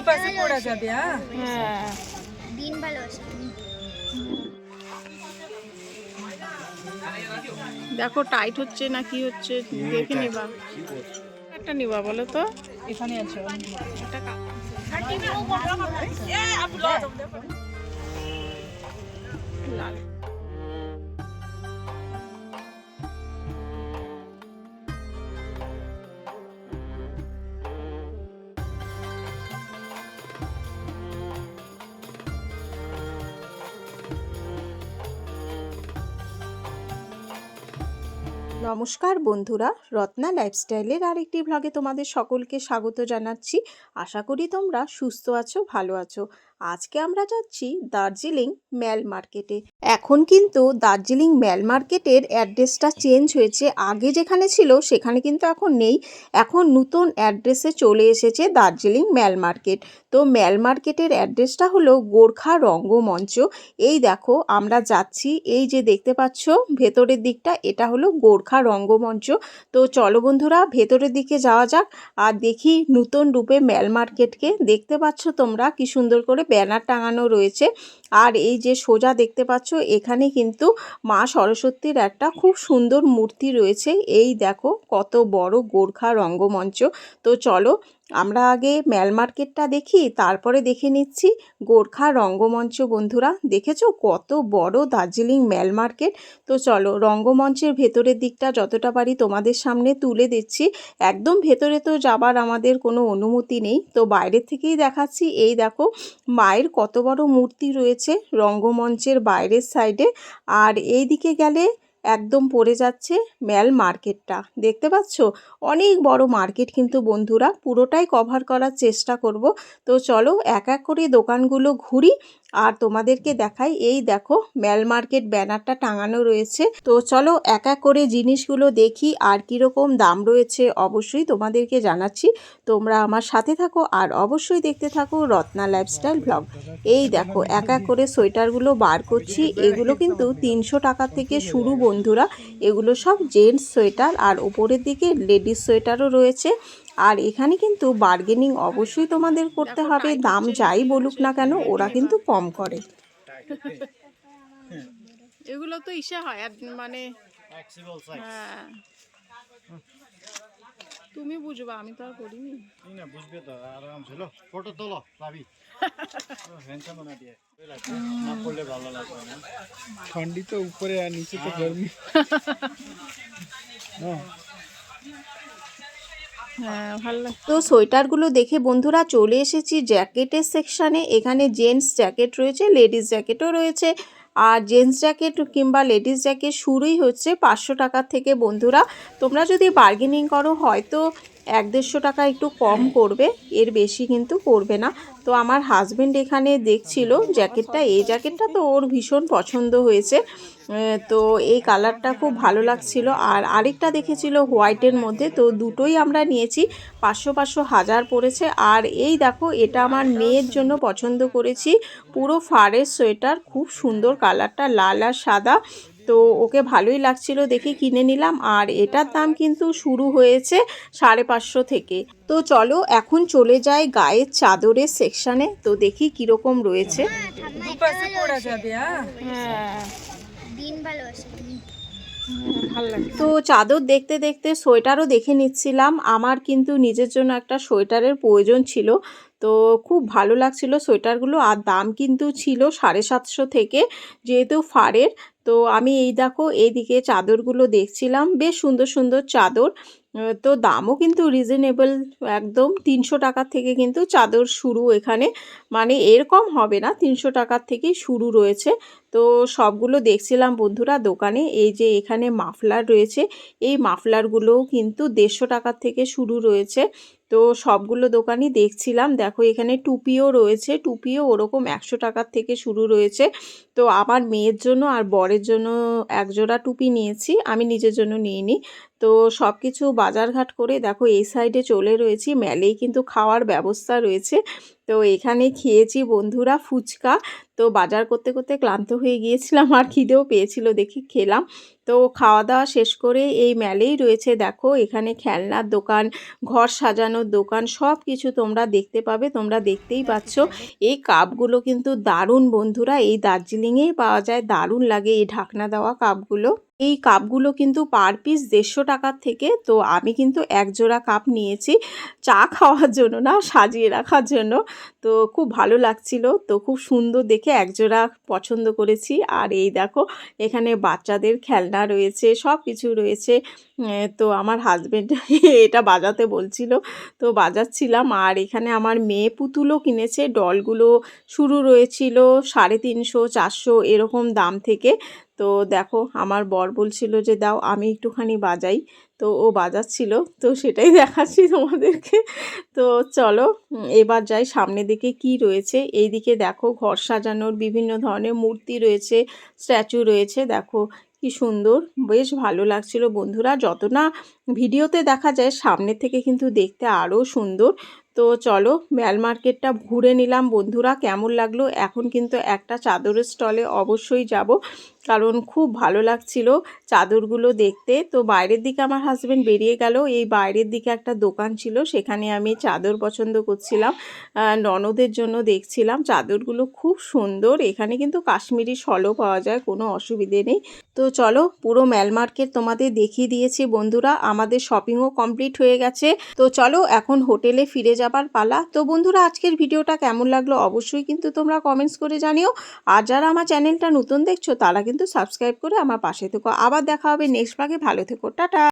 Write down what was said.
দুপাশে পড়া যাবে হ্যাঁ হ্যাঁ দিন ভালোবাসা দেখো টাইট হচ্ছে না কি হচ্ছে দেখে নিবা। একটা নিবা বলো তো। এখানে আছে একটা কা- লাল। নমস্কার বন্ধুরা, রত্না লাইফস্টাইলের আরেকটি ভ্লগে তোমাদের সকলকে স্বাগত জানাচ্ছি। আশা করি তোমরা সুস্থ আছো, ভালো আছো। আজকে আমরা যাচ্ছি দার্জিলিং ম্যাল মার্কেটে। এখন কিন্তু দার্জিলিং ম্যাল মার্কেটের অ্যাড্রেসটা চেঞ্জ হয়েছে। আগে যেখানে ছিল, সেখানে কিন্তু এখন নেই। এখন নতুন অ্যাড্রেসে চলে এসেছে দার্জিলিং ম্যাল মার্কেট। তো ম্যাল মার্কেটের অ্যাড্রেসটা হলো গোর্খা রঙ্গমঞ্চ। এই দেখো, আমরা যাচ্ছি, এই যে দেখতে পাচ্ছ, ভেতরের দিকটা, এটা হলো গোর্খা রঙ্গমঞ্চ। তো চলো বন্ধুরা, ভেতরের দিকে যাওয়া যাক। আর দেখি নতুন রূপে ম্যাল মার্কেটকে। দেখতে পাচ্ছ তোমরা, কি সুন্দর করে ব্যানার টাঙানো রয়েছে। আর এই যে সোজা দেখতে পাচ্ছ, এখানে কিন্তু মা সরস্বতীর একটা খুব সুন্দর মূর্তি রয়েছে। এই দেখো কত বড় গোর্খা রঙ্গমঞ্চ। তো চলো আমরা আগে ম্যাল মার্কেটটা দেখি, তারপরে দেখে নিচ্ছি। গোর্খা রঙ্গমঞ্চ বন্ধুরা, দেখেছ? কত বড় দার্জিলিং ম্যাল মার্কেট। তো চলো, রঙ্গমঞ্চের ভেতরের দিকটা যতটা পারি তোমাদের সামনে তুলে দিচ্ছি। একদম ভেতরে তো যাবার আমাদের কোনো অনুমতি নেই। তো বাইরের থেকেই দেখাচ্ছি। এই দেখো, মায়ের কত বড় মূর্তি রয়েছে রঙ্গমঞ্চের বাইরের সাইডে। আর এই দিকে গেলে একদম পড়ে যাচ্ছে ম্যাল মার্কেটটা। দেখতে পাচ্ছ? অনেক বড় মার্কেট কিন্তু বন্ধুরা, পুরোটাই কভার করার চেষ্টা করব। তো চলো এক এক করে দোকানগুলো ঘুরি আর তোমাদেরকে দেখাই, এই দেখো, ম্যাল মার্কেট ব্যানারটা টাঙানো রয়েছে। তো চলো, এক এক করে জিনিসগুলো দেখি, আর কীরকম দাম রয়েছে অবশ্যই তোমাদেরকে জানাচ্ছি। তোমরা আমার সাথে থাকো, আর অবশ্যই দেখতে থাকো রত্না লাইফস্টাইল ব্লগ এই দেখো, এক এক করে সোয়েটারগুলো বার করছি। এগুলো কিন্তু তিনশো টাকা থেকে শুরু বন্ধুরা। এগুলো সব জেন্টস সোয়েটার, আর ওপরের দিকে লেডিস সোয়েটারও রয়েছে। আর এখানে কিন্তু বার্গেনিং অবশ্যই তোমাদের করতে হবে দাম যাই বলুক না কেন ওরা কিন্তু কম করে। এগুলো তো ইসে হয় মানে হ্যাঁ। তুমি বুঝবা আমি তো আর করিনি। না বুঝবে তো আরাম ছিল ফটো তোলো হ্যান্ডসাম না দিয়ে। না করলে ভালো লাগবে না। ঠান্ডি তো উপরে আর নিচে তো গরমি হ্যাঁ। তো সোয়েটারগুলো দেখে বন্ধুরা চলে এসেছি জ্যাকেটের সেকশানে। এখানে জেন্টস জ্যাকেট রয়েছে, লেডিস জ্যাকেটও রয়েছে। আর জেন্টস জ্যাকেট কিংবা লেডিস জ্যাকেট শুরুই হচ্ছে পাঁচশো টাকার থেকে বন্ধুরা। তোমরা যদি বার্গেনিং করো, হয়তো এক দেড়শো টাকা একটু কম করবে, এর বেশি কিন্তু করবে না। তো আমার হাজবেন্ড এখানে দেখছিল জ্যাকেটটা এই জ্যাকেটটা তো ওর ভীষণ পছন্দ হয়েছে। তো এই কালারটা খুব ভালো লাগছিল। আর আরেকটা দেখেছিল হোয়াইটের মধ্যে, তো দুটোই আমরা নিয়েছি, পাঁচশো পাঁচশো হাজার পড়েছে। আর এই দেখো, এটা আমার মেয়ের জন্য পছন্দ করেছি। পুরো ফারের সোয়েটার খুব সুন্দর কালারটা লাল আর সাদা। তো ওকে ভালোই লাগছিল দেখে কিনে নিলাম আর এটার দাম কিন্তু শুরু হয়েছে সাড়ে পাঁচশো থেকে। তো চলো এখন চলে যাই গায়ের চাদরের সেকশানে তো দেখি কীরকম রয়েছে। হ্যাঁ। হ্যাঁ। দিন ভালোবাসা তো চাদর দেখতে দেখতে সোয়েটারও দেখে নিচ্ছিলাম। আমার কিন্তু নিজের জন্য একটা সোয়েটারের প্রয়োজন ছিল। তো খুব ভালো লাগছিল সোয়েটারগুলো। আর দাম কিন্তু ছিল সাড়ে সাতশো থেকে যেহেতু ফারের। তো আমি এই দেখো এইদিকে চাদরগুলো দেখছিলাম। বেশ সুন্দর সুন্দর চাদর। তো দামও কিন্তু রিজনেবল একদম তিনশো টাকার থেকে কিন্তু চাদর শুরু এখানে। মানে এরকম হবে না, তিনশো টাকার থেকেই শুরু রয়েছে। তো সবগুলো দেখছিলাম বন্ধুরা দোকানে, এই যে এখানে মাফলার রয়েছে, এই মাফলারগুলোও কিন্তু দেড়শো টাকার থেকে শুরু রয়েছে। তো সবগুলো দোকানই দেখছিলাম। দেখো এখানে টুপিও রয়েছে, টুপিও ওরকম একশো টাকার থেকে শুরু রয়েছে। তো আমার মেয়ের জন্য আর বরের জন্য একজোড়া টুপি নিয়েছি, আমি নিজের জন্য নিইনি। তো সব কিছু বাজারঘাট করে দেখো এই সাইডে চলে রয়েছি। মেলেই কিন্তু খাওয়ার ব্যবস্থা রয়েছে। তো এখানে খেয়েছি বন্ধুরা ফুচকা। তো বাজার করতে করতে ক্লান্ত হয়ে গিয়েছিলাম, আর খিদেও পেয়েছিল, দেখি খেলাম। তো খাওয়া দাওয়া শেষ করে এই মেলেই রয়েছে। দেখো এখানে খেলনার দোকান, ঘর সাজানোর দোকান সব কিছু তোমরা দেখতে পাবে, তোমরা দেখতেই পাচ্ছ। এই কাপগুলো কিন্তু দারুণ বন্ধুরা। এই দার্জিলিংয়েই পাওয়া যায়, দারুণ লাগে এই ঢাকনা দেওয়া কাপগুলো। এই কাপগুলো কিন্তু পার পিস দেড়শো টাকার থেকে, তো আমি কিন্তু এক জোড়া কাপ নিয়েছি। চা খাওয়ার জন্য না, সাজিয়ে রাখার জন্য। তো খুব ভালো লাগছিল। তো খুব সুন্দর দেখে একজোড়া পছন্দ করেছি। আর এই দেখো, এখানে বাচ্চাদের খেলনা রয়েছে সব কিছু রয়েছে তো আমার হাজবেন্ড এটা বাজাতে বলছিল। তো বাজাচ্ছিলাম। আর এখানে আমার মেয়ে পুতুলও কিনেছে। ডলগুলো শুরু রয়েছিল সাড়ে তিনশো, চারশো এরকম দাম থেকে। তো দেখো, আমার বর বলছিল যে, দাও, আমি একটুখানি বাজাই। তো ও বাজাচ্ছিল। তো সেটাই দেখাচ্ছি তোমাদেরকে। তো চলো এবার যাই সামনে দিকে কি রয়েছে। এই দিকে দেখো ঘর সাজানোর বিভিন্ন ধরনের মূর্তি রয়েছে, স্ট্যাচু রয়েছে। দেখো কি সুন্দর, বেশ ভালো লাগছিল বন্ধুরা। যত না ভিডিওতে দেখা যায় সামনে থেকে কিন্তু দেখতে আরও সুন্দর। তো চলো ম্যাল মার্কেটটা ঘুরে নিলাম বন্ধুরা, কেমন লাগল? এখন কিন্তু একটা চাদরের স্টলে অবশ্যই যাব। কারণ খুব ভালো লাগছিল চাদরগুলো দেখতে। তো বাইরের দিকে আমার হাজব্যান্ড বেরিয়ে গেল। এই বাইরের দিকে একটা দোকান ছিল, সেখানে আমি চাদর পছন্দ করছিলাম। ননদের জন্য দেখছিলাম। চাদরগুলো খুব সুন্দর। এখানে কিন্তু কাশ্মীরি শলও পাওয়া যায়, কোনো অসুবিধে নেই। তো চলো, পুরো ম্যাল মার্কেট তোমাদের দেখিয়ে দিয়েছি বন্ধুরা। আমাদের শপিংও কমপ্লিট হয়ে গেছে। তো চলো, এখন হোটেলে ফিরে যাবার পালা। তো বন্ধুরা, আজকের ভিডিওটা কেমন লাগল অবশ্যই কিন্তু তোমরা কমেন্টস করে জানিও। আর যারা আমার চ্যানেলটা নতুন দেখছ, তারা কিন্তু সাবস্ক্রাইব করে আমার পাশে থেকো। আবার দেখা হবে নেক্সট ভাগে ভালো থেকো। টাটা।